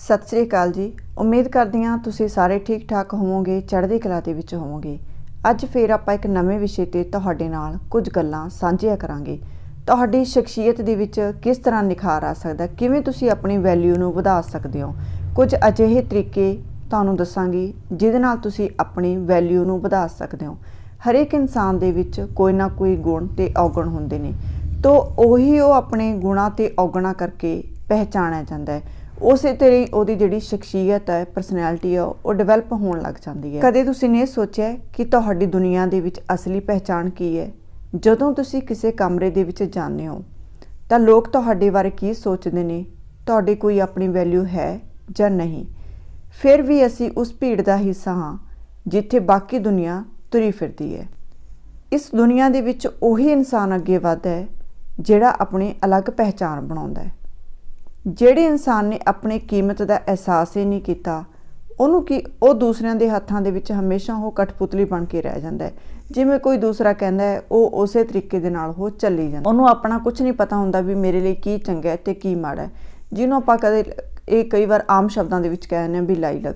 ਸਤਿ ਸ੍ਰੀ ਅਕਾਲ ਜੀ। ਉਮੀਦ ਕਰਦੀ ਹਾਂ ਤੁਸੀਂ ਸਾਰੇ ਠੀਕ ਠਾਕ ਹੋਵੋਗੇ, ਚੜ੍ਹਦੀ ਕਲਾ ਦੇ ਵਿੱਚ ਹੋਵੋਗੇ। ਅੱਜ ਫੇਰ ਆਪਾਂ ਇੱਕ ਨਵੇਂ ਵਿਸ਼ੇ ਤੇ ਤੁਹਾਡੇ ਨਾਲ ਕੁਝ ਗੱਲਾਂ ਸਾਂਝੀਆਂ ਕਰਾਂਗੇ। ਤੁਹਾਡੀ ਸ਼ਖਸੀਅਤ ਦੇ ਵਿੱਚ ਕਿਸ ਤਰ੍ਹਾਂ ਨਿਖਾਰ ਆ ਸਕਦਾ, ਕਿਵੇਂ ਤੁਸੀਂ ਆਪਣੀ ਵੈਲਿਊ ਨੂੰ ਵਧਾ ਸਕਦੇ ਹੋ? ਕੁਝ ਅਜਿਹੇ ਤਰੀਕੇ ਤੁਹਾਨੂੰ ਦੱਸਾਂਗੀ ਜਿਹਦੇ ਨਾਲ ਤੁਸੀਂ ਆਪਣੀ ਵੈਲਿਊ ਨੂੰ ਵਧਾ ਸਕਦੇ ਹੋ। ਹਰੇਕ ਇਨਸਾਨ ਦੇ ਵਿੱਚ ਕੋਈ ਨਾ ਕੋਈ ਗੁਣ ਤੇ ਔਗਣ ਹੁੰਦੇ ਨੇ। ਤੋ ਉਹੀ ਉਹ ਆਪਣੇ ਗੁਣਾ ਤੇ ਔਗਣਾ ਕਰਕੇ ਪਹਿਚਾਣਿਆ ਜਾਂਦਾ ਹੈ। ਉਸੇ ਤਰ੍ਹਾਂ ਹੀ ਉਹਦੀ ਜਿਹੜੀ ਸ਼ਖਸੀਅਤ ਹੈ ਪਰਸਨੈਲਿਟੀ ਹੈ, ਉਹ ਡਿਵੈਲਪ ਹੋਣ ਲੱਗ ਜਾਂਦੀ ਹੈ। ਕਦੇ ਤੁਸੀਂ ਨੇ ਸੋਚਿਆ ਕਿ ਤੁਹਾਡੀ ਦੁਨੀਆ ਦੇ ਵਿੱਚ ਅਸਲੀ ਪਹਿਚਾਣ ਕੀ ਹੈ? ਜਦੋਂ ਤੁਸੀਂ ਕਿਸੇ ਕਮਰੇ ਦੇ ਵਿੱਚ ਜਾਂਦੇ ਹੋ, ਤਾਂ ਲੋਕ ਤੁਹਾਡੇ ਬਾਰੇ ਕੀ ਸੋਚਦੇ ਨੇ? ਤੁਹਾਡੀ ਕੋਈ ਆਪਣੀ ਵੈਲਿਊ ਹੈ ਜਾਂ ਨਹੀਂ? ਫਿਰ ਵੀ ਅਸੀਂ ਉਸ ਭੀੜ ਦਾ ਹਿੱਸਾ ਹਾਂ, ਜਿੱਥੇ ਬਾਕੀ ਦੁਨੀਆ ਤੁਰੀ ਫਿਰਦੀ ਹੈ। ਇਸ ਦੁਨੀਆ ਦੇ ਵਿੱਚ ਉਹੀ ਇਨਸਾਨ ਅੱਗੇ ਵੱਧਦਾ ਹੈ, ਜਿਹੜਾ ਆਪਣੀ ਅਲੱਗ ਪਹਿਚਾਣ ਬਣਾਉਂਦਾ ਹੈ। ਜਿਹੜੇ ਇਨਸਾਨ ਨੇ ਆਪਣੀ ਕੀਮਤ ਦਾ ਅਹਿਸਾਸ ਹੀ ਨਹੀਂ ਕੀਤਾ, ਉਹਨੂੰ ਕੀ ਉਹ ਦੂਸਰਿਆਂ ਦੇ ਹੱਥਾਂ ਦੇ ਵਿੱਚ ਹਮੇਸ਼ਾ ਉਹ ਕਠਪੁਤਲੀ ਬਣ ਕੇ ਰਹਿ ਜਾਂਦਾ ਹੈ। ਜਿਵੇਂ ਕੋਈ ਦੂਸਰਾ ਕਹਿੰਦਾ ਹੈ, ਉਹ ਉਸੇ ਤਰੀਕੇ ਦੇ ਨਾਲ ਉਹ ਚੱਲੀ ਜਾਂਦਾ। ਉਹਨੂੰ ਆਪਣਾ ਕੁਝ ਨਹੀਂ ਪਤਾ ਹੁੰਦਾ ਵੀ ਮੇਰੇ ਲਈ ਕੀ ਚੰਗਾ ਹੈ ਤੇ ਕੀ ਮਾੜਾ ਹੈ। ਜਿਹਨੂੰ ਆਪਾਂ ਕਦੇ ਇਹ ਕਈ ਵਾਰ ਆਮ ਸ਼ਬਦਾਂ ਦੇ ਵਿੱਚ ਕਹਿੰਦੇ ਆ ਵੀ ਲਾਈ ਲਗ।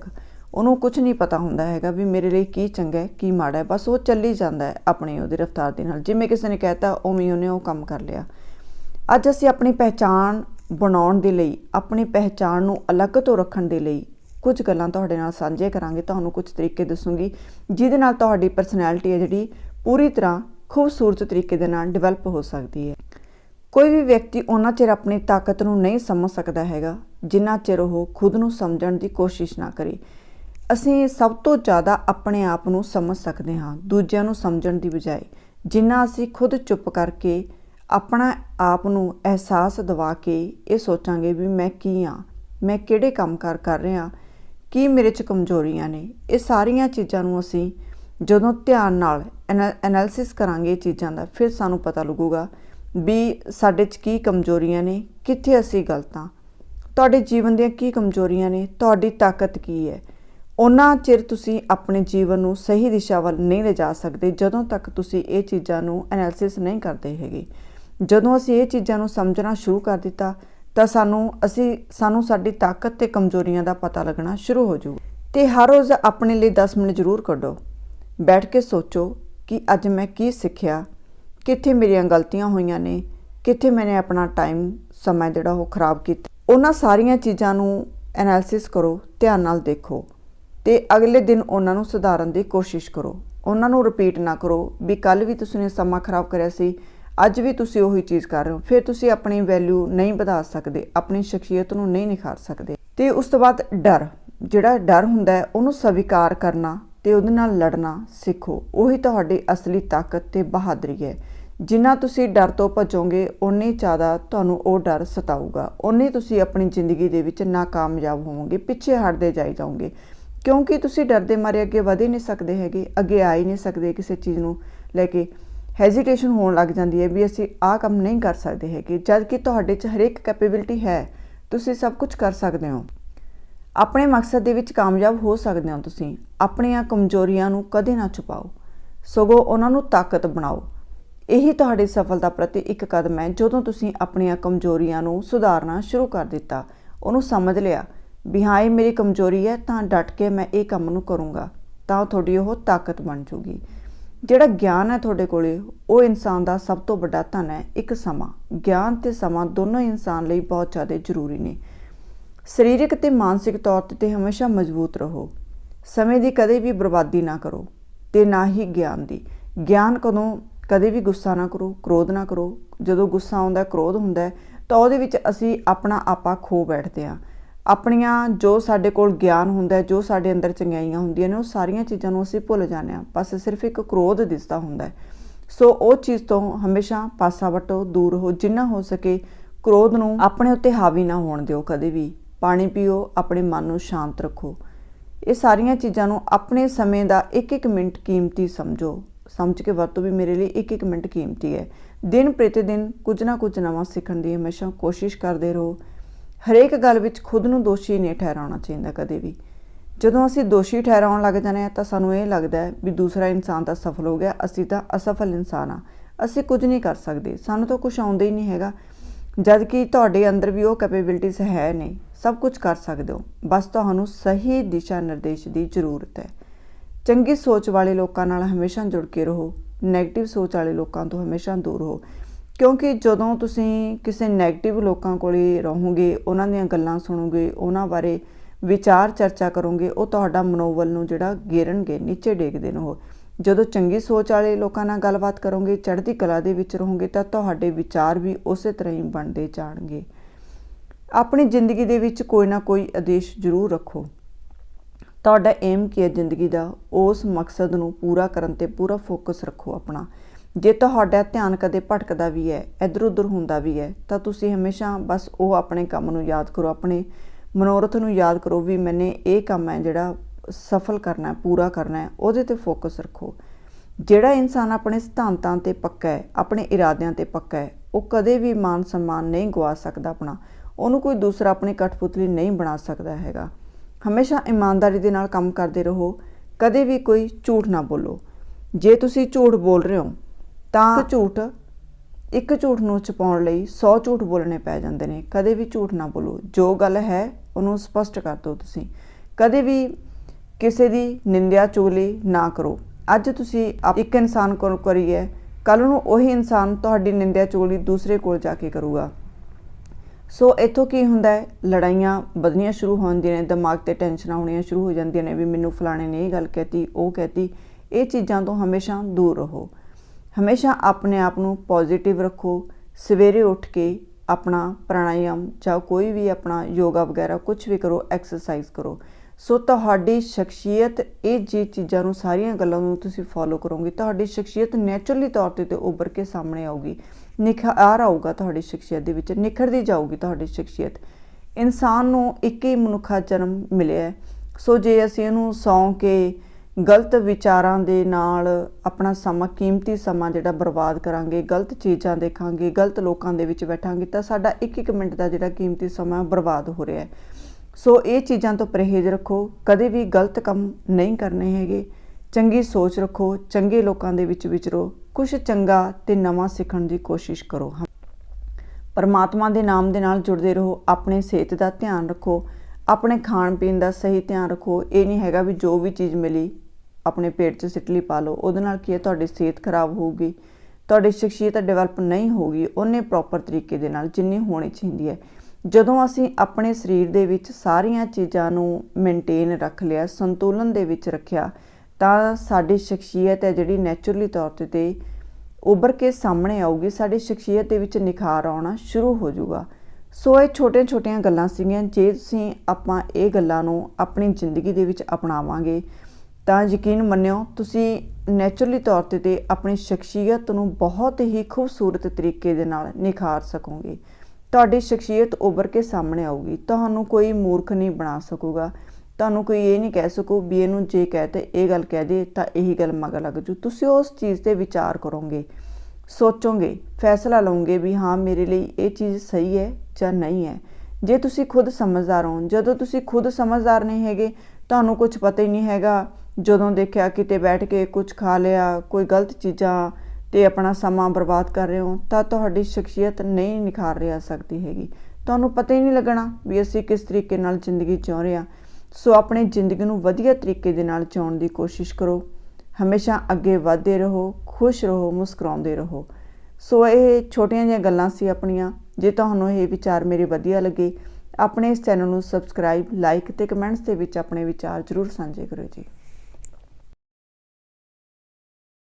ਉਹਨੂੰ ਕੁਝ ਨਹੀਂ ਪਤਾ ਹੁੰਦਾ ਹੈਗਾ ਵੀ ਮੇਰੇ ਲਈ ਕੀ ਚੰਗਾ ਹੈ, ਕੀ ਮਾੜਾ ਹੈ। ਬਸ ਉਹ ਚੱਲੀ ਜਾਂਦਾ ਹੈ ਆਪਣੀ ਉਹਦੀ ਰਫ਼ਤਾਰ ਦੇ ਨਾਲ। ਜਿਵੇਂ ਕਿਸੇ ਨੇ ਕਹਿਤਾ, ਉਵੇਂ ਉਹਨੇ ਉਹ ਕੰਮ ਕਰ ਲਿਆ। ਅੱਜ ਅਸੀਂ ਆਪਣੀ ਪਹਿਚਾਣ ਬਣਾਉਣ ਦੇ ਲਈ, ਆਪਣੀ ਪਹਿਚਾਣ ਨੂੰ ਅਲੱਗ ਤੋਂ ਰੱਖਣ ਦੇ ਲਈ ਕੁਝ ਗੱਲਾਂ ਤੁਹਾਡੇ ਨਾਲ ਸਾਂਝੇ ਕਰਾਂਗੇ, ਤੁਹਾਨੂੰ ਕੁਝ ਤਰੀਕੇ ਦੱਸੂਗੀ, ਜਿਹਦੇ ਨਾਲ ਤੁਹਾਡੀ ਪਰਸਨੈਲਿਟੀ ਹੈ ਜਿਹੜੀ ਪੂਰੀ ਤਰ੍ਹਾਂ ਖੂਬਸੂਰਤ ਤਰੀਕੇ ਦੇ ਨਾਲ ਡਿਵੈਲਪ ਹੋ ਸਕਦੀ ਹੈ। ਕੋਈ ਵੀ ਵਿਅਕਤੀ ਉਹਨਾਂ ਚਿਰ ਆਪਣੀ ਤਾਕਤ ਨੂੰ ਨਹੀਂ ਸਮਝ ਸਕਦਾ ਹੈਗਾ, ਜਿੰਨਾ ਚਿਰ ਉਹ ਖੁਦ ਨੂੰ ਸਮਝਣ ਦੀ ਕੋਸ਼ਿਸ਼ ਨਾ ਕਰੇ। ਅਸੀਂ ਸਭ ਤੋਂ ਜ਼ਿਆਦਾ ਆਪਣੇ ਆਪ ਨੂੰ ਸਮਝ ਸਕਦੇ ਹਾਂ, ਦੂਜਿਆਂ ਨੂੰ ਸਮਝਣ ਦੀ ਬਜਾਏ, ਜਿੰਨਾ ਅਸੀਂ ਖੁਦ ਚੁੱਪ ਕਰਕੇ ਆਪਣਾ ਆਪ ਨੂੰ ਅਹਿਸਾਸ ਦਿਵਾ ਕੇ ਇਹ ਸੋਚਾਂਗੇ ਵੀ ਮੈਂ ਕੀ ਆ, ਮੈਂ ਕਿਹੜੇ ਕੰਮ ਕਰ ਕਰ ਰਿਹਾ, ਕੀ ਮੇਰੇ 'ਚ ਕਮਜ਼ੋਰੀਆਂ ਨੇ। ਇਹ ਸਾਰੀਆਂ ਚੀਜ਼ਾਂ ਨੂੰ ਅਸੀਂ ਜਦੋਂ ਧਿਆਨ ਨਾਲ ਐਨਾਲਿਸਿਸ ਕਰਾਂਗੇ ਇਹ ਚੀਜ਼ਾਂ ਦਾ, ਫਿਰ ਸਾਨੂੰ ਪਤਾ ਲੱਗੂਗਾ ਵੀ ਸਾਡੇ 'ਚ ਕੀ ਕਮਜ਼ੋਰੀਆਂ ਨੇ, ਕਿੱਥੇ ਅਸੀਂ ਗਲਤ ਹਾਂ ਤੁਹਾਡੇ ਜੀਵਨ ਦੀਆਂ ਕੀ ਕਮਜ਼ੋਰੀਆਂ ਨੇ, ਤੁਹਾਡੀ ਤਾਕਤ ਕੀ ਹੈ। ਉਹਨਾਂ ਚਿਰ ਤੁਸੀਂ ਆਪਣੇ ਜੀਵਨ ਨੂੰ ਸਹੀ ਦਿਸ਼ਾ ਵੱਲ ਨਹੀਂ ਲਿਜਾ ਸਕਦੇ, ਜਦੋਂ ਤੱਕ ਤੁਸੀਂ ਇਹ ਚੀਜ਼ਾਂ ਨੂੰ ਐਨਾਲਿਸਿਸ ਨਹੀਂ ਕਰਦੇ ਹੈਗੇ। ਜਦੋਂ ਅਸੀਂ ਇਹ ਚੀਜ਼ਾਂ ਨੂੰ ਸਮਝਣਾ ਸ਼ੁਰੂ ਕਰ ਦਿੱਤਾ, ਤਾਂ ਸਾਨੂੰ, ਅਸੀਂ, ਸਾਨੂੰ ਸਾਡੀ ਤਾਕਤ ਤੇ ਕਮਜ਼ੋਰੀਆਂ ਦਾ ਪਤਾ ਲੱਗਣਾ ਸ਼ੁਰੂ ਹੋ ਜਾਊ। ਤੇ ਹਰ ਰੋਜ਼ ਆਪਣੇ ਲਈ 10 ਮਿੰਟ ਜ਼ਰੂਰ ਕੱਢੋ। ਬੈਠ ਕੇ ਸੋਚੋ ਕਿ ਅੱਜ ਮੈਂ ਕੀ ਸਿੱਖਿਆ, ਕਿੱਥੇ ਮੇਰੀਆਂ ਗਲਤੀਆਂ ਹੋਈਆਂ ਨੇ, ਕਿੱਥੇ ਮੈਨੇ ਆਪਣਾ ਟਾਈਮ, ਸਮਾਂ ਜਿਹੜਾ ਉਹ ਖਰਾਬ ਕੀਤਾ। ਉਹਨਾਂ ਸਾਰੀਆਂ ਚੀਜ਼ਾਂ ਨੂੰ ਐਨਾਲਿਸਿਸ ਕਰੋ, ਧਿਆਨ ਨਾਲ ਦੇਖੋ। ਤੇ ਅਗਲੇ ਦਿਨ ਉਹਨਾਂ ਨੂੰ ਸੁਧਾਰਨ ਦੀ ਕੋਸ਼ਿਸ਼ ਕਰੋ। ਉਹਨਾਂ ਨੂੰ ਰਿਪੀਟ ਨਾ ਕਰੋ ਵੀ ਕੱਲ ਵੀ ਤੁਸੀਂ ਨੇ ਸਮਾਂ ਖਰਾਬ ਕਰਿਆ ਸੀ ਅੱਜ ਵੀ ਤੁਸੀਂ ਉਹੀ ਚੀਜ਼ ਕਰ ਰਹੇ ਹੋ। ਫਿਰ ਤੁਸੀਂ ਆਪਣੀ ਵੈਲਿਊ ਨਹੀਂ ਵਧਾ ਸਕਦੇ, ਆਪਣੀ ਸ਼ਖਸੀਅਤ ਨੂੰ ਨਹੀਂ ਨਿਖਾਰ ਸਕਦੇ। ਤੇ ਉਸ ਤੋਂ ਬਾਅਦ ਡਰ, ਜਿਹੜਾ ਡਰ ਹੁੰਦਾ ਹੈ, ਉਹਨੂੰ ਸਵੀਕਾਰ ਕਰਨਾ ਤੇ ਉਹਦੇ ਨਾਲ ਲੜਨਾ ਸਿੱਖੋ। ਉਹੀ ਤੁਹਾਡੀ ਅਸਲੀ ਤਾਕਤ ਤੇ ਬਹਾਦਰੀ ਹੈ। ਜਿੰਨਾ ਤੁਸੀਂ ਡਰ ਤੋਂ ਭਜੋਗੇ, ਓਨੀ ਜ਼ਿਆਦਾ ਤੁਹਾਨੂੰ ਉਹ ਡਰ ਸਤਾਊਗਾ। ਓਨੀ ਤੁਸੀਂ ਆਪਣੀ ਜ਼ਿੰਦਗੀ ਦੇ ਵਿੱਚ ਨਾਕਾਮਯਾਬ ਹੋਵੋਗੇ, ਪਿੱਛੇ ਹਟਦੇ ਜਾਈ ਜਾਓਗੇ। ਕਿਉਂਕਿ ਤੁਸੀਂ ਡਰ ਦੇ ਮਾਰੇ ਅੱਗੇ ਵਧ ਹੀ ਨਹੀਂ ਸਕਦੇ ਹੈਗੇ, ਅੱਗੇ ਆ ਹੀ ਨਹੀਂ ਸਕਦੇ ਕਿਸੇ ਚੀਜ਼ ਨੂੰ ਲੈ ਕੇ। ਹੈਜ਼ਿਟੇਸ਼ਨ ਹੋਣ ਲੱਗ ਜਾਂਦੀ ਹੈ ਵੀ ਅਸੀਂ ਆਹ ਕੰਮ ਨਹੀਂ ਕਰ ਸਕਦੇ ਹੈਗੇ। ਜਦ ਕਿ ਤੁਹਾਡੇ 'ਚ ਹਰੇਕ ਕੈਪੇਬਿਲਿਟੀ ਹੈ, ਤੁਸੀਂ ਸਭ ਕੁਝ ਕਰ ਸਕਦੇ ਹੋ। ਆਪਣੇ ਮਕਸਦ ਦੇ ਵਿੱਚ ਕਾਮਯਾਬ ਹੋ ਸਕਦੇ ਹੋ ਤੁਸੀਂ। ਆਪਣੀਆਂ ਕਮਜ਼ੋਰੀਆਂ ਨੂੰ ਕਦੇ ਨਾ ਛੁਪਾਓ। ਸਗੋਂ ਉਹਨਾਂ ਨੂੰ ਤਾਕਤ ਬਣਾਓ। ਇਹੀ ਤੁਹਾਡੀ ਸਫਲਤਾ ਪ੍ਰਤੀ ਇੱਕ ਕਦਮ ਹੈ। ਜਦੋਂ ਤੁਸੀਂ ਆਪਣੀਆਂ ਕਮਜ਼ੋਰੀਆਂ ਨੂੰ ਸੁਧਾਰਨਾ ਸ਼ੁਰੂ ਕਰ ਦਿੱਤਾ, ਉਹਨੂੰ ਸਮਝ ਲਿਆ ਵੀ ਹਾਂ, ਇਹ ਮੇਰੀ ਕਮਜ਼ੋਰੀ ਹੈ, ਤਾਂ ਡਟ ਕੇ ਮੈਂ ਇਹ ਕੰਮ ਨੂੰ ਕਰੂੰਗਾ। ਤਾਂ ਤੁਹਾਡੀ ਉਹ ਤਾਕਤ ਬਣ ਜੂਗੀ। ਜਿਹੜਾ ਗਿਆਨ ਹੈ ਤੁਹਾਡੇ ਕੋਲੇ, ਉਹ ਇਨਸਾਨ ਦਾ ਸਭ ਤੋਂ ਵੱਡਾ ਧਨ ਹੈ, ਇੱਕ ਸਮਾਂ। ਗਿਆਨ ਤੇ ਸਮਾਂ ਦੋਨੋਂ ਇਨਸਾਨ ਲਈ ਬਹੁਤ ਜ਼ਿਆਦਾ ਜ਼ਰੂਰੀ ਨੇ। ਸਰੀਰਕ ਤੇ ਮਾਨਸਿਕ ਤੌਰ ਤੇ ਹਮੇਸ਼ਾ ਮਜ਼ਬੂਤ ਰਹੋ। ਸਮੇਂ ਦੀ ਕਦੇ ਵੀ ਬਰਬਾਦੀ ਨਾ ਕਰੋ ਤੇ ਨਾ ਹੀ ਗਿਆਨ ਦੀ। ਗਿਆਨ ਕਦੋਂ ਕਦੇ ਵੀ ਗੁੱਸਾ ਨਾ ਕਰੋ, ਕ੍ਰੋਧ ਨਾ ਕਰੋ। ਜਦੋਂ ਗੁੱਸਾ ਆਉਂਦਾ, ਕ੍ਰੋਧ ਹੁੰਦਾ ਤਾਂ ਉਹਦੇ ਵਿੱਚ ਅਸੀਂ ਆਪਣਾ ਆਪਾ ਖੋ ਬੈਠਦੇ ਆ ਆਪਣੀਆਂ ਜੋ ਸਾਡੇ ਕੋਲ ਗਿਆਨ ਹੁੰਦਾ ਜੋ ਸਾਡੇ ਅੰਦਰ ਚੰਗਿਆਈਆਂ ਹੁੰਦੀਆਂ ਨੇ, ਉਹ ਸਾਰੀਆਂ ਚੀਜ਼ਾਂ ਨੂੰ ਅਸੀਂ ਭੁੱਲ ਜਾਂਦੇ ਆ ਬਸ ਸਿਰਫ ਇੱਕ ਕ੍ਰੋਧ ਦਿਸਦਾ ਹੁੰਦਾ ਸੋ ਉਹ ਚੀਜ਼ ਤੋਂ ਹਮੇਸ਼ਾ ਪਾਸਾ ਵਟੋ, ਦੂਰ ਹੋ ਜਿੰਨਾ ਹੋ ਸਕੇ ਕ੍ਰੋਧ ਨੂੰ ਆਪਣੇ ਉੱਤੇ ਹਾਵੀ ਨਾ ਹੋਣ ਦਿਓ ਕਦੇ ਵੀ। ਪਾਣੀ ਪੀਓ, ਆਪਣੇ ਮਨ ਨੂੰ ਸ਼ਾਂਤ ਰੱਖੋ। ਇਹ ਸਾਰੀਆਂ ਚੀਜ਼ਾਂ ਨੂੰ ਆਪਣੇ ਸਮੇਂ ਦਾ ਇੱਕ ਇੱਕ ਮਿੰਟ ਕੀਮਤੀ ਸਮਝੋ। ਸਮਝ ਕੇ ਵਰਤੋ ਵੀ ਮੇਰੇ ਲਈ ਇੱਕ ਇੱਕ ਮਿੰਟ ਕੀਮਤੀ ਹੈ। ਦਿਨ ਪ੍ਰਤੀ ਦਿਨ ਕੁਝ ਨਾ ਕੁਝ ਨਵਾਂ ਸਿੱਖਣ ਦੀ ਹਮੇਸ਼ਾ ਕੋਸ਼ਿਸ਼ ਕਰਦੇ ਰਹੋ। ਹਰੇਕ ਗੱਲ ਵਿੱਚ ਖੁਦ ਨੂੰ ਦੋਸ਼ੀ ਨਹੀਂ ਠਹਿਰਾਉਣਾ ਚਾਹੀਦਾ ਕਦੇ ਵੀ। ਜਦੋਂ ਅਸੀਂ ਦੋਸ਼ੀ ਠਹਿਰਾਉਣ ਲੱਗ ਜਾਂਦੇ ਹਾਂ ਤਾਂ ਸਾਨੂੰ ਇਹ ਲੱਗਦਾ ਹੈ ਵੀ ਦੂਸਰਾ ਇਨਸਾਨ ਤਾਂ ਸਫਲ ਹੋ ਗਿਆ, ਅਸੀਂ ਤਾਂ ਅਸਫਲ ਇਨਸਾਨ ਆ ਅਸੀਂ ਕੁਝ ਨਹੀਂ ਕਰ ਸਕਦੇ, ਸਾਨੂੰ ਤਾਂ ਕੁਝ ਆਉਂਦਾ ਹੀ ਨਹੀਂ ਹੈਗਾ। ਜਦ ਕਿ ਤੁਹਾਡੇ ਅੰਦਰ ਵੀ ਉਹ ਕੈਪੇਬਿਲਿਟੀਜ਼ ਹੈ ਨਹੀਂ, ਸਭ ਕੁਝ ਕਰ ਸਕਦੇ ਹੋ। ਬਸ ਤੁਹਾਨੂੰ ਸਹੀ ਦਿਸ਼ਾ ਨਿਰਦੇਸ਼ ਦੀ ਜ਼ਰੂਰਤ ਹੈ। ਚੰਗੀ ਸੋਚ ਵਾਲੇ ਲੋਕਾਂ ਨਾਲ ਹਮੇਸ਼ਾ ਜੁੜ ਕੇ ਰਹੋ 네ਗੇਟਿਵ ਸੋਚ ਵਾਲੇ ਲੋਕਾਂ ਤੋਂ ਹਮੇਸ਼ਾ ਦੂਰ ਰਹੋ। ਕਿਉਂਕਿ ਜਦੋਂ ਤੁਸੀਂ ਕਿਸੇ 네ਗੇਟਿਵ ਲੋਕਾਂ ਕੋਲੇ ਰਹੋਗੇ, ਉਹਨਾਂ ਦੀਆਂ ਗੱਲਾਂ ਸੁਣੋਗੇ, ਉਹਨਾਂ ਬਾਰੇ ਵਿਚਾਰ ਚਰਚਾ ਕਰੋਗੇ, ਉਹ ਤੁਹਾਡਾ ਮਨੋਬਲ ਨੂੰ ਜਿਹੜਾ ਗੇਰਨਗੇ, ਨੀਚੇ ਡੇਗਦੇ ਨੇ ਉਹ। ਜਦੋਂ ਚੰਗੀ ਸੋਚ ਵਾਲੇ ਲੋਕਾਂ ਨਾਲ ਗੱਲਬਾਤ ਕਰੋਗੇ, ਚੜ੍ਹਦੀ ਕਲਾ ਦੇ ਵਿੱਚ ਰਹੋਗੇ, ਤਾਂ ਤੁਹਾਡੇ ਵਿਚਾਰ ਵੀ ਉਸੇ ਤਰ੍ਹਾਂ ਹੀ ਬਣਦੇ ਜਾਣਗੇ। ਆਪਣੀ ਜ਼ਿੰਦਗੀ ਦੇ ਵਿੱਚ ਕੋਈ ਨਾ ਕੋਈ ਆਦੇਸ਼ ਜ਼ਰੂਰ ਰੱਖੋ। ਤੁਹਾਡਾ ਏਮ ਕੀ ਹੈ ਜ਼ਿੰਦਗੀ ਦਾ? ਉਸ ਮਕਸਦ ਨੂੰ ਪੂਰਾ ਕਰਨ ਤੇ ਪੂਰਾ ਫੋਕਸ ਰੱਖੋ ਆਪਣਾ। ਜੇ ਤੁਹਾਡਾ ਧਿਆਨ ਕਦੇ ਭਟਕਦਾ ਵੀ ਹੈ ਇੱਧਰ ਉੱਧਰ ਹੁੰਦਾ ਵੀ ਹੈ, ਤਾਂ ਤੁਸੀਂ ਹਮੇਸ਼ਾ ਬਸ ਉਹ ਆਪਣੇ ਕੰਮ ਨੂੰ ਯਾਦ ਕਰੋ, ਆਪਣੇ ਮਨੋਰਥ ਨੂੰ ਯਾਦ ਕਰੋ ਵੀ ਮੈਨੇ ਇਹ ਕੰਮ ਹੈ ਜਿਹੜਾ ਸਫਲ ਕਰਨਾ ਹੈ, ਪੂਰਾ ਕਰਨਾ ਹੈ, ਉਹਦੇ ਤੇ ਫੋਕਸ ਰੱਖੋ। ਜਿਹੜਾ ਇਨਸਾਨ ਆਪਣੇ ਸਿਧਾਂਤਾਂ ਤੇ ਪੱਕਾ ਹੈ, ਆਪਣੇ ਇਰਾਦਿਆਂ ਤੇ ਪੱਕਾ ਹੈ, ਉਹ ਕਦੇ ਵੀ ਮਾਨ ਸਨਮਾਨ ਨਹੀਂ ਗਵਾ ਸਕਦਾ ਆਪਣਾ। ਉਹਨੂੰ ਕੋਈ ਦੂਸਰਾ ਆਪਣੀ ਕਠਪੁਤਲੀ ਨਹੀਂ ਬਣਾ ਸਕਦਾ ਹੈਗਾ। ਹਮੇਸ਼ਾ ਇਮਾਨਦਾਰੀ ਦੇ ਨਾਲ ਕੰਮ ਕਰਦੇ ਰਹੋ, ਕਦੇ ਵੀ ਕੋਈ ਝੂਠ ਨਾ ਬੋਲੋ। ਜੇ ਤੁਸੀਂ ਝੂਠ ਬੋਲ ਰਹੇ ਹੋ ਤਾਂ ਝੂਠ, ਇੱਕ ਝੂਠ ਨੂੰ ਛਪਾਉਣ ਲਈ 100 ਝੂਠ ਬੋਲਣੇ ਪੈ ਜਾਂਦੇ ਨੇ। ਕਦੇ ਵੀ ਝੂਠ ਨਾ ਬੋਲੋ। ਜੋ ਗੱਲ ਹੈ, ਉਹਨੂੰ ਸਪਸ਼ਟ ਕਰ ਦਿਓ ਤੁਸੀਂ। ਕਦੇ ਵੀ ਕਿਸੇ ਦੀ ਨਿੰਦਿਆ ਚੁਗਲੀ ਨਾ ਕਰੋ। ਅੱਜ ਤੁਸੀਂ ਇੱਕ ਇਨਸਾਨ ਕੋਲ ਕਰੀ ਹੈ ਕੱਲ ਨੂੰ ਉਹੀ ਇਨਸਾਨ ਤੁਹਾਡੀ ਨਿੰਦਿਆ ਚੁਗਲੀ ਦੂਸਰੇ ਕੋਲ ਜਾ ਕੇ ਕਰੂਗਾ। ਸੋ ਇੱਥੋਂ ਕੀ ਹੁੰਦਾ ਹੈ? ਲੜਾਈਆਂ ਵਧਣੀਆਂ ਸ਼ੁਰੂ ਹੋ ਜਾਂਦੀਆਂ ਨੇ, ਦਿਮਾਗ ਤੇ ਟੈਨਸ਼ਨਾਂ ਹੋਣੀਆਂ ਸ਼ੁਰੂ ਹੋ ਜਾਂਦੀਆਂ ਨੇ ਵੀ ਮੈਨੂੰ ਫਲਾਣੇ ਨੇ ਇਹ ਗੱਲ ਕਹਿਤੀ, ਉਹ ਕਹਿਤੀ। ਇਹ ਚੀਜ਼ਾਂ ਤੋਂ ਹਮੇਸ਼ਾ ਦੂਰ ਰਹੋ। ਹਮੇਸ਼ਾ ਆਪਣੇ ਆਪ ਨੂੰ ਪੋਜ਼ਿਟਿਵ ਰੱਖੋ, ਸਵੇਰੇ ਉੱਠ ਕੇ ਆਪਣਾ ਪ੍ਰਾਣਾਯਾਮ ਜਾਂ ਕੋਈ ਵੀ ਆਪਣਾ ਯੋਗਾ ਵਗੈਰਾ ਕੁਝ ਵੀ ਕਰੋ ਐਕਸਰਸਾਈਜ਼ ਕਰੋ। ਸੋ ਤੁਹਾਡੀ ਸ਼ਖਸੀਅਤ ਇਹ ਜੀ ਚੀਜ਼ਾਂ ਨੂੰ, ਸਾਰੀਆਂ ਗੱਲਾਂ ਨੂੰ ਤੁਸੀਂ ਫੋਲੋ ਕਰੋਗੇ, ਤੁਹਾਡੀ ਸ਼ਖਸੀਅਤ ਨੇਚਰਲੀ ਤੌਰ ਤੇ ਤੇ ਉੱਭਰ ਕੇ ਸਾਹਮਣੇ ਆਊਗੀ। ਨਿਖਾਰ ਆਊਗਾ ਤੁਹਾਡੀ ਸ਼ਖਸੀਅਤ ਦੇ ਵਿੱਚ, ਨਿਖਰਦੀ ਜਾਊਗੀ ਤੁਹਾਡੀ ਸ਼ਖਸੀਅਤ। ਇਨਸਾਨ ਨੂੰ ਇੱਕ ਹੀ ਮਨੁੱਖਾ ਜਨਮ ਮਿਲਿਆ ਸੋ ਜੇ ਅਸੀਂ ਇਹਨੂੰ ਸੌਂ ਕੇ ਗਲਤ ਵਿਚਾਰਾਂ ਦੇ ਨਾਲ ਆਪਣਾ ਸਮਾਂ, ਕੀਮਤੀ ਸਮਾਂ ਜਿਹੜਾ ਬਰਬਾਦ ਕਰਾਂਗੇ, ਗਲਤ ਚੀਜ਼ਾਂ ਦੇਖਾਂਗੇ, ਗਲਤ ਲੋਕਾਂ ਦੇ ਵਿੱਚ ਬੈਠਾਂਗੇ, ਤਾਂ ਸਾਡਾ ਇੱਕ ਇੱਕ ਮਿੰਟ ਦਾ ਜਿਹੜਾ ਕੀਮਤੀ ਸਮਾਂ ਬਰਬਾਦ ਹੋ ਰਿਹਾ ਹੈ। ਸੋ ਇਹ ਚੀਜ਼ਾਂ ਤੋਂ ਪਰਹੇਜ਼ ਰੱਖੋ, ਕਦੇ ਵੀ ਗਲਤ ਕੰਮ ਨਹੀਂ ਕਰਨੇ ਹੈਗੇ। ਚੰਗੀ ਸੋਚ ਰੱਖੋ, ਚੰਗੇ ਲੋਕਾਂ ਦੇ ਵਿੱਚ ਵਿਚਰੋ ਕੁਝ ਚੰਗਾ ਤੇ ਨਵਾਂ ਸਿੱਖਣ ਦੀ ਕੋਸ਼ਿਸ਼ ਕਰੋ। ਪਰਮਾਤਮਾ ਦੇ ਨਾਮ ਦੇ ਨਾਲ ਜੁੜਦੇ ਰਹੋ, ਆਪਣੇ ਸਿਹਤ ਦਾ ਧਿਆਨ ਰੱਖੋ, ਆਪਣੇ ਖਾਣ ਪੀਣ ਦਾ ਸਹੀ ਧਿਆਨ ਰੱਖੋ। ਇਹ ਨਹੀਂ ਹੈਗਾ ਵੀ ਜੋ ਵੀ ਚੀਜ਼ ਮਿਲੀ ਆਪਣੇ ਪੇਟ 'ਚ ਸਿੱਟ ਪਾ ਲਓ। ਉਹਦੇ ਨਾਲ ਕੀ ਹੈ? ਤੁਹਾਡੀ ਸਿਹਤ ਖਰਾਬ ਹੋਊਗੀ। ਤੁਹਾਡੀ ਸ਼ਖਸੀਅਤ ਡਿਵੈਲਪ ਨਹੀਂ ਹੋਊਗੀ। ਉਹਨੇ ਪ੍ਰੋਪਰ ਤਰੀਕੇ ਦੇ ਨਾਲ ਜਿੰਨੀ ਹੋਣੀ ਚਾਹੀਦੀ ਹੈ। ਜਦੋਂ ਅਸੀਂ ਆਪਣੇ ਸਰੀਰ ਦੇ ਵਿੱਚ ਸਾਰੀਆਂ ਚੀਜ਼ਾਂ ਨੂੰ ਮੇਨਟੇਨ ਰੱਖ ਲਿਆ, ਸੰਤੁਲਨ ਦੇ ਵਿੱਚ ਰੱਖਿਆ, ਤਾਂ ਸਾਡੀ ਸ਼ਖਸੀਅਤ ਹੈ ਜਿਹੜੀ ਨੇਚਰਲੀ ਤੌਰ ਤੇ ਤੇ ਉੱਭਰ ਕੇ ਸਾਹਮਣੇ ਆਊਗੀ। ਸਾਡੀ ਸ਼ਖਸੀਅਤ ਦੇ ਵਿੱਚ ਨਿਖਾਰ ਆਉਣਾ ਸ਼ੁਰੂ ਹੋ ਜਾਊਗਾ। ਸੋ ਇਹ ਛੋਟੀਆਂ-ਛੋਟੀਆਂ ਗੱਲਾਂ ਸੀਗੀਆਂ। ਜੇ ਤੁਸੀਂ ਆਪਾਂ ਇਹ ਗੱਲਾਂ ਨੂੰ ਆਪਣੀ ਜ਼ਿੰਦਗੀ ਦੇ ਵਿੱਚ ਅਪਣਾਵਾਂਗੇ ਤਾਂ ਯਕੀਨ ਮੰਨਿਓ, ਤੁਸੀਂ ਨੇਚਰਲੀ ਤੌਰ ਤੇ ਤੇ ਆਪਣੀ ਸ਼ਖਸੀਅਤ ਨੂੰ ਬਹੁਤ ਹੀ ਖੂਬਸੂਰਤ ਤਰੀਕੇ ਦੇ ਨਾਲ ਨਿਖਾਰ ਸਕੋਗੇ। ਤੁਹਾਡੀ ਸ਼ਖਸੀਅਤ ਉੱਭਰ ਕੇ ਸਾਹਮਣੇ ਆਊਗੀ। ਤੁਹਾਨੂੰ ਕੋਈ ਮੂਰਖ ਨਹੀਂ ਬਣਾ ਸਕੂਗਾ। ਤੁਹਾਨੂੰ ਕੋਈ ਇਹ ਨਹੀਂ ਕਹਿ ਸਕੂ ਵੀ ਇਹਨੂੰ ਜੇ ਕਹਤੇ ਇਹ ਗੱਲ ਕਹਿ ਦੇ ਤਾਂ ਇਹੀ ਗੱਲ ਮਗਰ ਲੱਗ ਜੂ। ਤੁਸੀਂ ਉਸ ਚੀਜ਼ ਤੇ ਵਿਚਾਰ ਕਰੋਗੇ, ਸੋਚੋਗੇ, ਫੈਸਲਾ ਲਓਗੇ ਵੀ ਹਾਂ, ਮੇਰੇ ਲਈ ਇਹ ਚੀਜ਼ ਸਹੀ ਹੈ ਜਾਂ ਨਹੀਂ ਹੈ। ਜੇ ਤੁਸੀਂ ਖੁਦ ਸਮਝਦਾਰ ਹੋ, ਜਦੋਂ ਤੁਸੀਂ ਖੁਦ ਸਮਝਦਾਰ ਨਹੀਂ ਹੈਗੇ, ਤੁਹਾਨੂੰ ਕੁਝ ਪਤਾ ਹੀ ਨਹੀਂ ਹੈਗਾ ਜਦੋਂ ਦੇਖਿਆ ਕਿਤੇ ਬੈਠ ਕੇ ਕੁਝ ਖਾ ਲਿਆ, ਕੋਈ ਗਲਤ ਚੀਜ਼ਾਂ ਤੇ ਆਪਣਾ ਸਮਾਂ ਬਰਬਾਦ ਕਰ ਰਹੇ ਹੋ, ਤਾਂ ਤੁਹਾਡੀ ਸ਼ਖਸੀਅਤ ਨਹੀਂ ਨਿਖਾਰ ਰਿਹਾ ਸਕਦੀ ਹੈਗੀ। ਤੁਹਾਨੂੰ ਪਤਾ ਹੀ ਨਹੀਂ ਲੱਗਣਾ ਵੀ ਅਸੀਂ ਕਿਸ ਤਰੀਕੇ ਨਾਲ ਜ਼ਿੰਦਗੀ ਜਿਉ ਰਹੇ ਹਾਂ। ਸੋ ਆਪਣੀ ਜ਼ਿੰਦਗੀ ਨੂੰ ਵਧੀਆ ਤਰੀਕੇ ਦੇ ਨਾਲ ਜਿਉਣ ਦੀ ਕੋਸ਼ਿਸ਼ ਕਰੋ। ਹਮੇਸ਼ਾ ਅੱਗੇ ਵਧਦੇ ਰਹੋ, ਖੁਸ਼ ਰਹੋ, ਮੁਸਕਰਾਉਂਦੇ ਰਹੋ। ਸੋ ਇਹ ਛੋਟੀਆਂ ਜਿਹੀਆਂ ਗੱਲਾਂ ਸੀ ਆਪਣੀਆਂ। ਜੇ ਤੁਹਾਨੂੰ ਇਹ ਵਿਚਾਰ ਮੇਰੇ ਵਧੀਆ ਲੱਗੇ, ਆਪਣੇ ਇਸ ਚੈਨਲ ਨੂੰ ਸਬਸਕ੍ਰਾਈਬ ਲਾਈਕ ਤੇ ਕਮੈਂਟਸ ਦੇ ਵਿੱਚ ਆਪਣੇ ਵਿਚਾਰ ਜ਼ਰੂਰ ਸਾਂਝੇ ਕਰੋ ਜੀ।